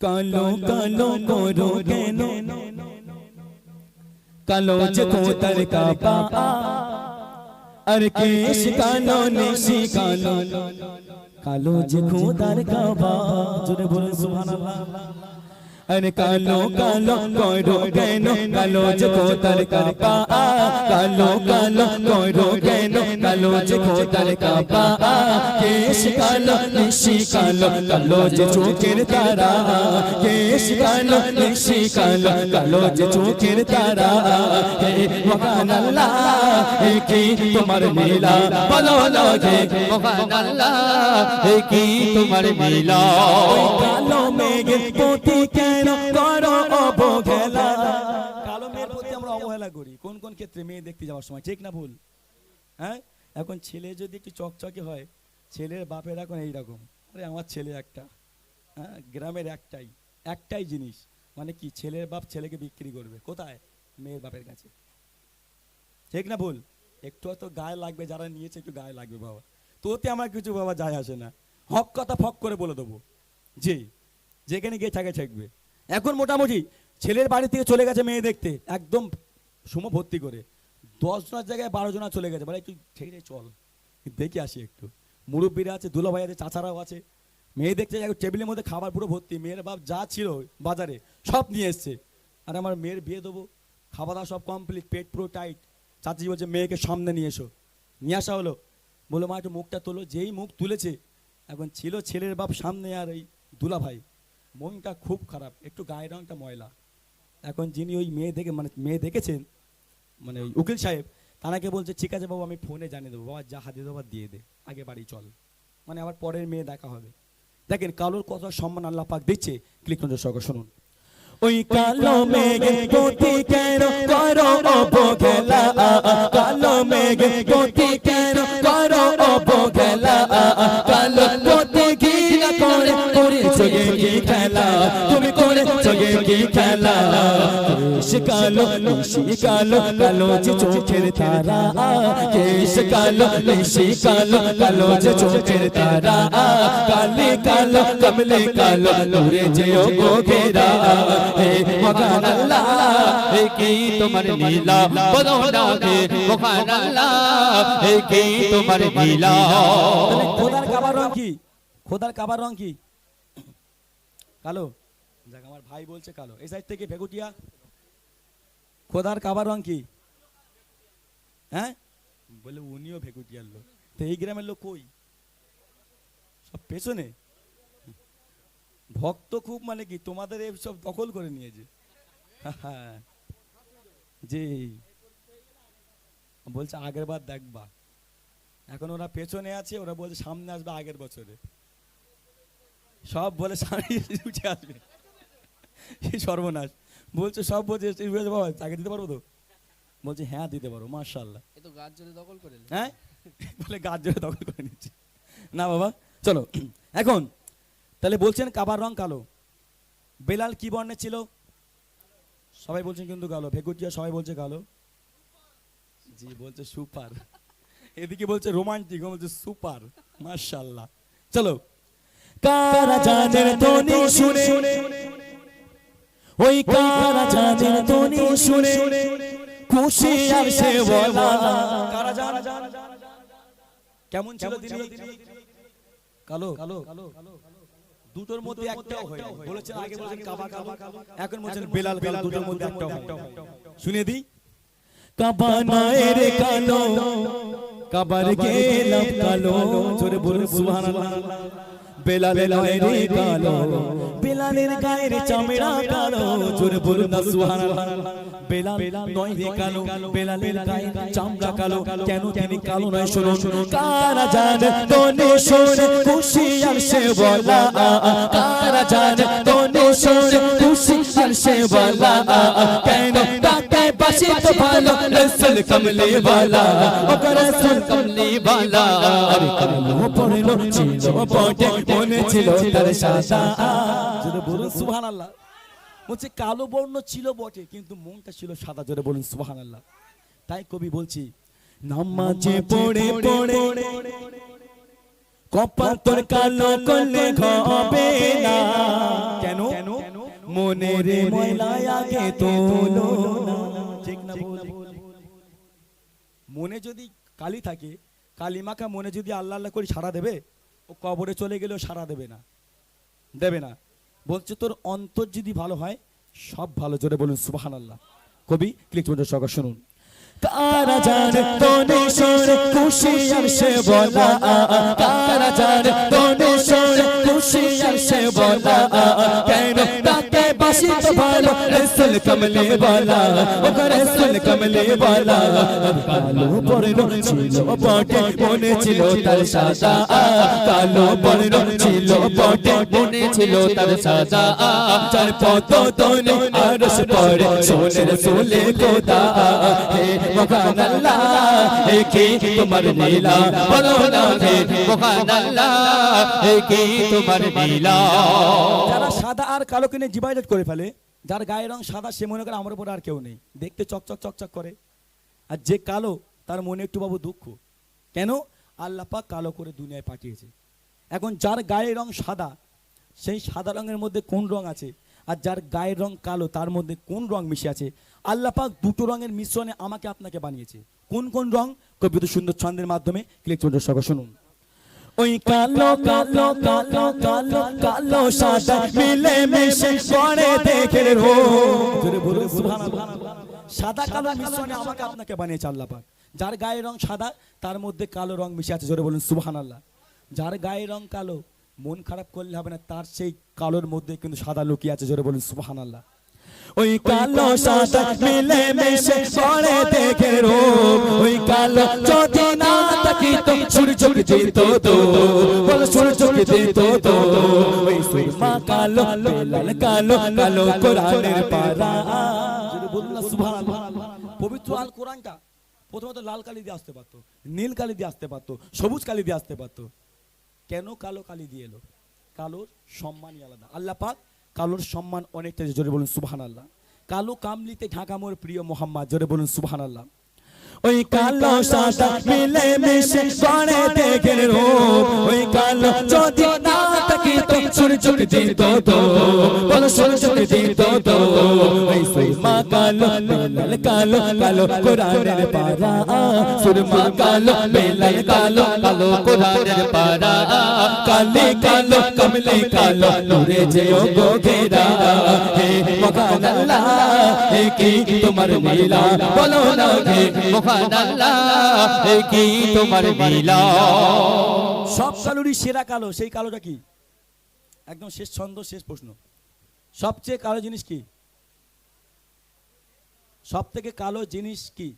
কালো কালো করো কেন? কালো যে কোতার কাপা, আর কেশ কালো নিশি কালো। কালো যে কোতার কাপা, জোরে বলুন, সুবহানাল্লাহ। আরে কালো কালো করো কেন কালো যে কোতার কাপা কালো কালো করো কেন কালো যে কোতার কাপা কেশ কালো নিশি কালো কালো যে চোখের তারা কেশ কালো নিশি কালো কালো যে চোখের তারা হে মহান আল্লাহ হে কি তোমার লীলা বলো লাগে মহান আল্লাহ হে কি তোমার মিলা কালো মেঘের প্রতি কেন করো অবহেলা কালো মেঘের প্রতি আমরা অবহেলা করি। কোন কোন ক্ষেত্রে মেয়ে দেখতে যাওয়ার সময়? ঠিক না ভুল? হ্যাঁ? এখন ছেলে যদি একটু চকচকে হয়, ছেলের বাপের এখন এইরকম। আরে, আমার ছেলে একটা। হ্যাঁ? গ্রামের একটাই। একটাই জিনিস। মানে কি, ছেলের বাপ ছেলেকে বিক্রি করবে। কোথায়? মেয়ের বাপের কাছে। ঠিক না ভুল? একটু হয়তো গায়ে লাগবে, যারা নিয়েছে একটু গায়ে লাগবে, বাবা। তোতে আমার কিছু বাবা যায় আসে না। হক কথা ফক করে বলে দেবো। জি। যেখানে গিয়ে থাকে থাকবে এখন মোটামুটি ছেলের বাড়ি থেকে চলে গেছে মেয়ে দেখতে, একদম সুমো ভর্তি করে। দশ জনের জায়গায় বারো জনা চলে গেছে। বলে, একটু ঠেকে চল। দেখে আসি একটু। মুরব্বীরা আছে দুলা ভাই আছে, চাচারাও আছে। মেয়ে দেখতে যাই টেবিলের মধ্যে খাবার পুরো ভর্তি। মেয়ের বাপ যা ছিল বাজারে, সব নিয়ে এসছে। আর, আমার মেয়ের বিয়ে দেবো। খাওয়া দাওয়া সব কমপ্লিট পেট পুরো টাইট চাচি বলছে, মেয়েকে সামনে নিয়ে এসো। নিয়ে আসা হলো। বলো মা, একটু মুখটা তোলো। যেই মুখ তুলেছে, এখন ছিল ছেলের বাপ সামনে আর এই দুলা ভাই মনটা খুব খারাপ, একটু গায়ের রংটা ময়লা। এখন যিনি ওই মেয়ে দেখে মানে মেয়ে দেখেছেন মানে ওই উকিল সাহেব, তানাকে বলছে, ঠিক আছে বাবু, আমি ফোনে জানিয়ে দেবো। বাবা, যা হাতে দেবো, দিয়ে দে। আগে বাড়ি চল। মানে আবার পরের মেয়ে দেখা হবে। দেখেন, কালোর কত সম্মান আল্লাহ পাক দিচ্ছে। ক্লিক নজর সহকারে শুনুন। ওই কালো মেঘের প্রতি কেন করো অবহেলা? কালো মেঘের প্রতি কেন করো অবহেলা? কালো প্রতি ঘৃণা করে কি খেলা। তুমি করেছ কি খেলা? কেশ কালো কালো যে চোখের তারা। কেশ কালো কালো যে চোখের তারা। কালে কালো, কমলে কালো ঘেরা। হে আল্লাহ, হে কি তোমার আল্লাহ, হে কি তোমার খোদার কাবার রং কি? খোদার কাবার রং কি? কালো? যাক, আমার ভাই বলছে কালো। এই সাইড থেকে ভেগুটিয়া খোদার কাবার রং কি? হ্যাঁ? বলে উনিও ভেগুটিয়ার লোক। তো এই গ্রামের লোক কই? সব পেছনে? ভক্ত খুব মানে কি? তোমাদের এই সব দখল করে নিয়েছে। হ্যাঁ। জি। বলছে, আগের বার দেখবা। এখন ওরা পেছনে আছে, ওরা বলছে, সামনে আসবে আগের বছরে। সব বলে সামনে উঠে আসবে। এই সর্বনাশ। বলছে সব বলছে বাবা আগে দিতে পারব তো? বলছে হ্যাঁ দিতে পারব মার্শাল্লাহ এ তো গাছ জলে দখল করে হ্যাঁ? বলে গাছ জোরে দখল করে নিচ্ছে। না বাবা চলো। এখন তাহলে বলছেন কাবার রং কালো। বেলাল কি বর্ণের ছিল? সবাই বলছেন কিন্তু কালো। ভেকুটিয়া সবাই বলছে কালো। জি বলছে সুপার। এদিকে বলছে রোমান্টিক বলছে সুপার। মার্শাল্লাহ চলো। কারা জানের ধ্বনি শুনে। ওই কারা জানের ধ্বনি শুনে। খুশি আর সে বলা। কারা জান? কেমন ছিল তিনি কালো? কালো দুটোর মধ্যে একটাও হয় বলেছেন আগে বলেছেন কাবা কাবা। এখন বলছেন বেলাল কালো, দুটোর মধ্যে একটাও হয়। শুনিয়ে দিই। কাবা নয় রে কালো, কাবার গেলাম কালো। জোরে বলুন, সুবহানাল্লাহ। বেলালের নয় রে কালো বেলালের গায়ের চামড়া কালো জোরে বলুন না সুবহানাল্লাহ। বেলাল নয় রে কালো বেলালের গায়ের চামড়া কালো কেন তিনি কালো নয় শুনুন। কারা জানে তোনে শুনে খুশি আর সে বলা। কারা জানে তোনে শুনে খুশি আর সে বলা। কেন তাকে তো ভালো রসুল কমলি वाला। কমলি বালা আরে কালো পড়ল ছিল পটে মনে ছিল তার সাদা জোরে বলুন সুবহানাল্লাহ বলছে কালো বর্ণ ছিল বটে কিন্তু মনটা ছিল সাদা জোরে বলুন সুবহানাল্লাহ তাই কবি বলছি নামাজে পড়ে পড়ে কপাল তোর কালো করলে হবে না। কেন? মনের ময়লায় আগে তোলো না। না ভুল মনে যদি কালি থাকে কালি মাখা মনে যদি আল্লাহ আল্লাহ করে সাড়া দেবে ও কবরে চলে গেলেও সাড়া দেবে না। দেবে না। বলছে তোর অন্তর যদি ভালো হয় সব ভালো। জোরে বলুন সুবাহান আল্লাহ কবি ক্লিক সকাল শুনুন। কারা জানে তোনে সরে খুশি সে বলা। কারা জানে তোনে সরে খুশি সে বলা। কেন তো ভালো রসুল কমলে বলা ও রসুল কমলে বলা। কালো পরনো ছিল বটে, মনে ছিল তার সাদা কালো পরনো ছিল বটে, মনে ছিল তার সাজা। চার পদ তোনে আরশ পরে সোনের সোলে খোদা হে মগান আল্লাহ হে কি তোমার নীলা বলো না হে মহান আল্লাহ হে কি তোমার নীলা যারা সাদা আর কালো কিনে ডিভাইডেড করে ফেলে, যার গায়ের রং সাদা, সে মনে করে আমার উপর আর কেউ নেই। দেখতে চকচক চকচক করে। আর যে কালো, তার মনে একটু বাবু দুঃখ। কেন? আল্লাহ পাক কালো করে দুনিয়ায় পাঠিয়েছে। এখন যার গায়ের রং সাদা, সেই সাদা রঙের মধ্যে কোন রং আছে? আর যার গায়ের রং কালো, তার মধ্যে কোন রং মিশে আছে? আল্লাহ পাক দুটো রঙের মিশ্রণে আমাকে আপনাকে বানিয়েছে। কোন কোন রং? কবিতা সুন্দর ছন্দের মাধ্যমে। ক্লিক চন্দ্র শুনুন। ওই কালো কালো কালো কালো কালো সাদা মিলে মিশে করে দেখে রো জোরে বলুন সুবহানাল্লাহ। সাদা কালো মিশ্রণে আমাকে আপনাকে বানিয়েছে আল্লাহ পাক। যার গায়ের রং সাদা তার মধ্যে কালো রং মিশে আছে। জোরে বলুন সুবহানাল্লাহ। যার গায়ের রং কালো মন খারাপ করলে হবে না তার সেই কালোর মধ্যে কিন্তু সাদা লুকিয়ে আছে। জোরে বলুন সুবহানাল্লাহ। ওই কালো সাদা মিলে মিশে করে দেখে রো ওই কালো যদি না তাকি তো তো। বল সূর্য দিত তো। ওই সুরমা কালো বেলাল কালো কালো কোরআনের পারা বলুন না সুবহানাল্লাহ পবিত্র আল কোরআনটা প্রথমত লাল কালি দিয়ে আসতে পারতো নীল কালি দিয়ে আসতে পারতো সবুজ কালি দিয়ে আসতে পারতো। কেন কালো কালি দিয়ে এলো? কালোর সম্মানই আলাদা। আল্লাহ পাক কালোর সম্মান অনেকটা জোরে বলুন সুবহান আল্লাহ কালো কামলিতে ঢাকা মোর প্রিয় মোহাম্মদ জোরে বলুন সুবহান আল্লাহ ওই কালো সাদা মিলে মিশে করে দেখে রূপ। ওই কালো যদি না তাকি তো সূর্য দিত তো বল সূর্য দিত তো ওই সুরমা কালো, বেলাল কালো কালো কোরআনের পারা সুরমা কালো, বেলাল কালো কালো কোরআনের পারা কালে কালো, কমলে কালো, নূরে যেও গো ঘেরা। হে কি তোমার নীলা? বলো না হে মহান কি তোমার নীলা? সব সেরা কালো, সেই কালোটা কি? একদম শেষ ছন্দ, শেষ প্রশ্ন। সবচেয়ে কালো জিনিস কি? সব থেকে কালো জিনিস কি?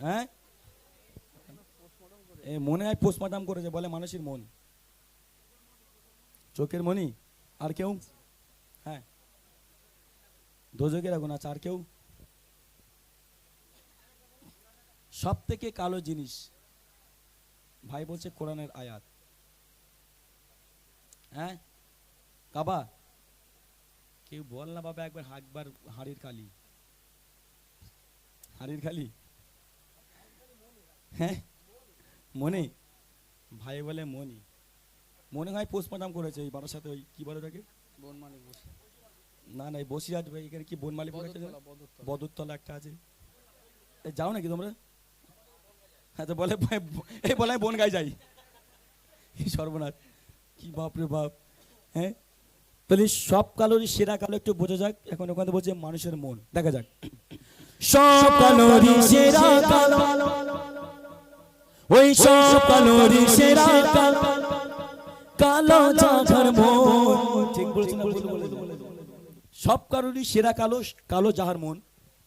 হ্যাঁ? মনে হয় পোস্টমর্টম করেছে, বলে মানুষের মন। চোখের মনি আর কেউ? হ্যাঁ। দোজকের আগুন আছে, আর কেউ? সব থেকে কালো জিনিস, ভাই বলছে কোরআনের আয়াত। হ্যাঁ? কাবা? কেউ বল না বাবা একবার একবার হাড়ির কালি। হাড়ির কালি? হ্যাঁ? মনে ভাই বলে মনি মনে হয় পোস্টমর্টম করেছে এই বাবার সাথে ওই, কি বলে ওটাকে? না না এই বসিরহাট ভাই এখানে কি বনমালী বদরতলা একটা আছে। যাও নাকি তোমরা? হ্যাঁ তো বলে এই বলে আমি বন গায়ে যাই। সর্বনাশ। কি বাপ রে বাপ। হ্যাঁ? তাহলে সব কালোরই সেরা কালো একটু বোঝা যাক। এখন ওখানে বলছে মানুষের মন। দেখা যাক। সব কালোরই সেরা কালো। ওই সব কালোরই সেরা কালো। কালো মন। ঠিক বলেছেন? সব কালোরই সেরা কালো কালো যাহার মন।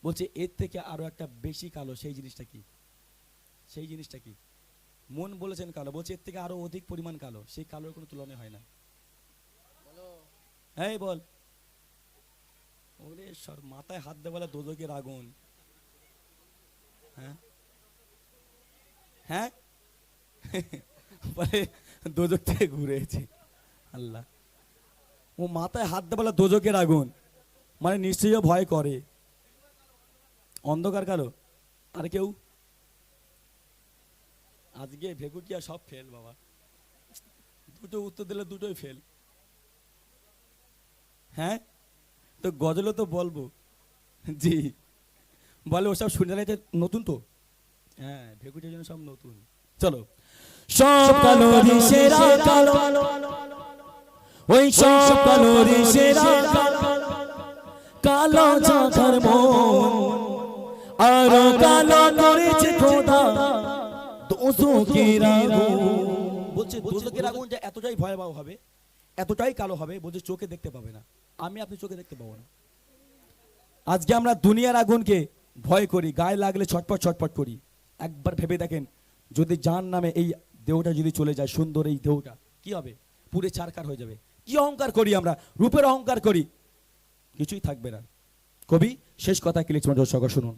বলছে এর থেকে আরও একটা বেশি কালো সেই জিনিসটা কি? সেই জিনিসটা কি? মন বলেছেন কালো বলছে এর থেকে আরও অধিক পরিমাণ কালো। সেই কালোর কোনো তুলনা হয় না। এই বল। ওরে সর মাথায় হাত দেওয়ালা দোদকের আগুন। হ্যাঁ? হ্যাঁ? দোজক থেকে ঘুরে এসেছে আল্লাহ। ও মাথায় হাত দেওয়ালা দোজকের আগুন। মানে নিশ্চয়ই ভয় করে। অন্ধকার কালো আর কেউ? আজকে ভেকুটিয়া সব ফেল বাবা। দুটো উত্তর দিলে দুটোই ফেল হ্যাঁ? তো গজলও তো বলব। জি। বলে ওসব শুনে নতুন তো? হ্যাঁ ভেকুটের জন্য সব নতুন। চলো। সব সেরা কালো। ওই সব কালোরি সেরা কালো। কালো চাঁদার মন। আর কালো করেছে খোদা। বলছে যে এতটাই ভয়াবহ হবে, এতটাই কালো হবে, বলছে চোখে দেখতে পাবে না। আমি আপনি চোখে দেখতে পাবো না। আজকে আমরা দুনিয়ার আগুনকে ভয় করি, গায়ে লাগলে ছটপট ছটপট করি। একবার ভেবে দেখেন, যদি জান নামে এই দেহটা যদি চলে যায় সুন্দর এই দেহটা, কি হবে? পুরে চারকার হয়ে যাবে। কি অহংকার করি আমরা? রূপের অহংকার করি। কিছুই থাকবে না। কবি, শেষ কথা কি লিখছেন দর্শক শুনুন।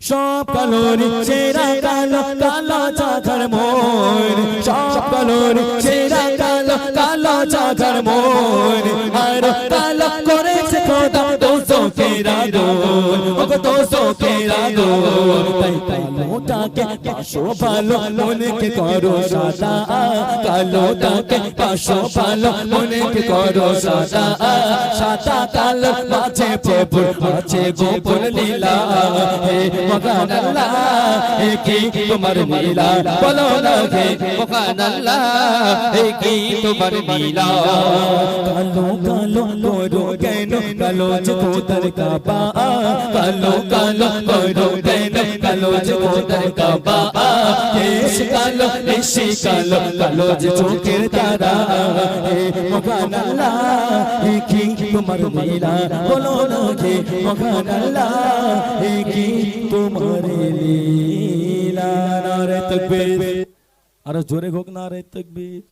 সব কালোরি সেরা কালো কালো চাকার মন। সব কালোরি সেরা কালো কালো চাকার মন। আর কালো করেছে খোদা দোষো দোল ওগো দোষো কেরা দোল তাই কালোটাকে পাশো ভালো মনেকে করো সাদা। কালোটাকে পাশো ভালো মনেকে করো সাদা। সাদা কালো মাঝে প্রভু আছে গোপন লীলা। হে মগান আল্লাহ, হে কি তোমার লীলা? বলো না হে মহান আল্লাহ এই কি তোমার নীলা কালো কালো করো কেন কালো যে কাবা কালো কালো করো কেন কালো যে কাবা কেশ কালো ঋষি কালো কালো চোখের তারা হে মগান আল্লাহ কি তোমার লীলা বলো না হে মগান আল্লাহ কি তোমার লীলা নারে তকবীর আরও জোরে হোক না রে তকবীর